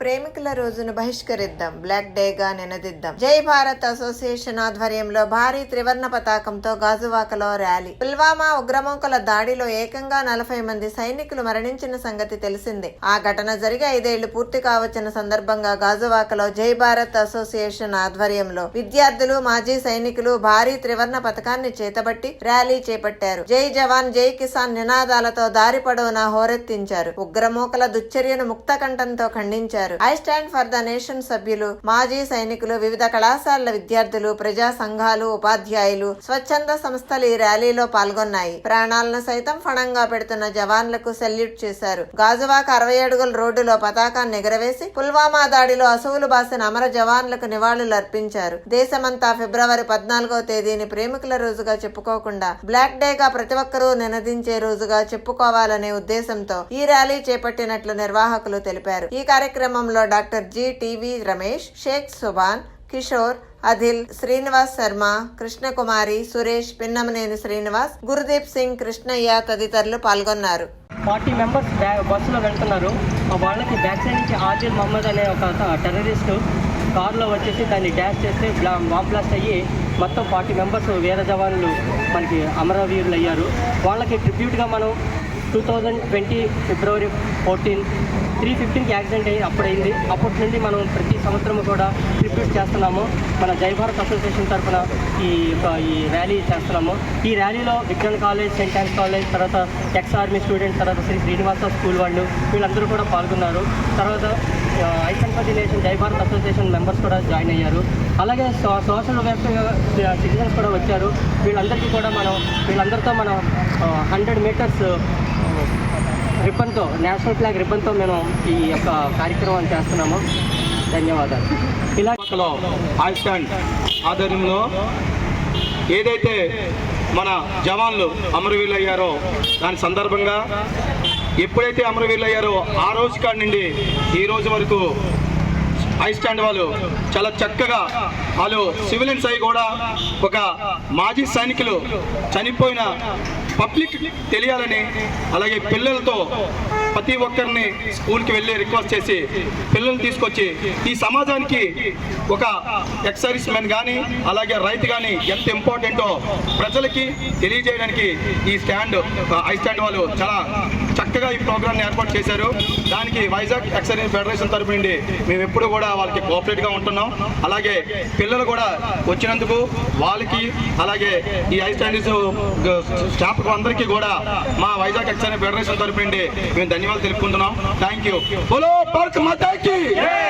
ప్రేమికుల రోజును బహిష్కరిద్దాం. బ్లాక్ డేగా నినదిద్దాం. జై భారత్ అసోసియేషన్ ఆధ్వర్యంలో భారీ త్రివర్ణ పతాకంతో గాజువాకలో ర్యాలీ. పుల్వామా ఉగ్రమోకల దాడిలో ఏకంగా నలభై మంది సైనికులు మరణించిన సంగతి తెలిసిందే. ఆ ఘటన జరిగి ఐదేళ్ళు పూర్తి కావచ్చిన సందర్భంగా గాజువాకలో జై భారత్ అసోసియేషన్ ఆధ్వర్యంలో విద్యార్థులు మాజీ సైనికులు భారీ త్రివర్ణ పథకాన్ని చేతబట్టి ర్యాలీ చేపట్టారు. జై జవాన్ జై కిసాన్ నినాదాలతో దారి పొడవునా హోరెత్తించారు. ఉగ్రమోకల దుశ్చర్యను ముక్తకంఠంతో ఖండించారు. చేశారు I stand for the nation సభ్యులు మాజీ సైనికులు వివిధ కళాశాలల విద్యార్థులు ప్రజా సంఘాలు ఉపాధ్యాయులు స్వచ్ఛంద సంస్థలు ఈ ర్యాలీలో పాల్గొన్నాయి. ప్రాణాలను సైతం ఫణంగా పెడుతున్న జవాన్లకు సెల్యూట్ చేశారు. గాజువాక అరవై అడుగుల రోడ్డులో పతాకాన్ని ఎగరవేసి పుల్వామా దాడిలో అసువులు బాసిన అమర జవాన్లకు నివాళులు అర్పించారు. దేశమంతా ఫిబ్రవరి పద్నాలుగో తేదీని ప్రేమికుల రోజుగా చెప్పుకోకుండా బ్లాక్ డే గా ప్రతి ఒక్కరూ నినదించే రోజుగా చెప్పుకోవాలనే ఉద్దేశంతో ఈ ర్యాలీ చేపట్టినట్లు నిర్వాహకులు తెలిపారు. ఈ కార్యక్రమం కార్యక్రమంలో doctor G TV Ramesh Shaik Subhan Kishore Adil Srinivas Sharma Krishnakumari Suresh Pinnamaneni Srinivas Gurdeep Singh Krishnaiah తదితరులు పాల్గొన్నారు. ఫార్టీ మెంబర్స్ బ్యా బస్సులో వెళ్తున్నారు. వాళ్ళకి బ్యాక్ సైడ్ నుంచి ఆదిల్ మహమ్మద్ అనే ఒక టెర్రరిస్ట్ కారులో వచ్చేసి దాన్ని డ్యాష్ చేస్తే బ్లా బాంబ్ బ్లాస్ట్ అయ్యి మొత్తం ఫార్టీ మెంబర్స్ వీర జవాన్లు మనకి అమరవీరులు అయ్యారు వాళ్ళకి ట్రిబ్యూట్గా మనం two thousand twenty February fourteen three ఫిఫ్టీన్కి accident అయ్యి అప్పుడైంది అప్పటి నుండి మనం ప్రతి సంవత్సరం కూడా ట్రిబ్యూట్ చేస్తున్నాము. మన జై భారత్ అసోసియేషన్ తరఫున ఈ యొక్క ఈ ర్యాలీ చేస్తున్నాము. ఈ ర్యాలీలో Vignan college Saint Ann's college తర్వాత ఎక్స్ ఆర్మీ స్టూడెంట్స్ తర్వాత శ్రీ శ్రీనివాస స్కూల్ వాళ్ళు వీళ్ళందరూ కూడా పాల్గొన్నారు. తర్వాత ఐసన్పతి nation Jai Bharat association members కూడా జాయిన్ అయ్యారు. అలాగే సోషల్ వెల్ఫేర్ సిటిజన్స్ కూడా వచ్చారు. వీళ్ళందరికీ కూడా మనం వీళ్ళందరితో మనం హండ్రెడ్ మీటర్స్ రిబ్బన్తో నేషనల్ ఫ్లాగ్ రిబ్బన్తో మేము ఈ యొక్క కార్యక్రమాన్ని చేస్తున్నాము. ధన్యవాదాలు. ఇలా ఐస్టాండ్ స్టాండ్ ఆధ్వర్యంలో ఏదైతే మన జవాన్లు అమరవీరులు అయ్యారో దాని సందర్భంగా ఎప్పుడైతే అమరవీరులు అయ్యారో ఆ రోజు కాడి నుండి ఈ రోజు వరకు ఐ స్టాండ్ వాళ్ళు చాలా చక్కగా వాళ్ళు సివిలియన్స్ అయి కూడా ఒక మాజీ సైనికులు చనిపోయిన పబ్లిక్ తెలియాలని అలాగే పిల్లలతో ప్రతి ఒక్కరిని స్కూల్కి వెళ్ళి రిక్వెస్ట్ చేసి పిల్లల్ని తీసుకొచ్చి ఈ సమాజానికి ఒక ఎక్సైజ్ మెన్ కానీ అలాగే రైతు కానీ ఎంత ఇంపార్టెంటో ప్రజలకి తెలియజేయడానికి ఈ స్టాండ్ ఐ స్టాండ్ వాళ్ళు చాలా చక్కగా ఈ ప్రోగ్రామ్ని ఏర్పాటు చేశారు. దానికి వైజాగ్ ఎక్సైజ్ ఫెడరేషన్ తరపు నుండి మేము ఎప్పుడు కూడా వాళ్ళకి కోఆపరేట్గా ఉంటున్నాం. అలాగే పిల్లలు కూడా వచ్చినందుకు వాళ్ళకి అలాగే ఈ ఐ స్టాండీస్ స్టాఫ్ అందరికీ కూడా మా వైజాగ్ ఎక్సైన్ ఫెడరేషన్ తరపు నుండి మేము ధన్యవాదాలు తెలుపుకుంటున్నాం. Thank you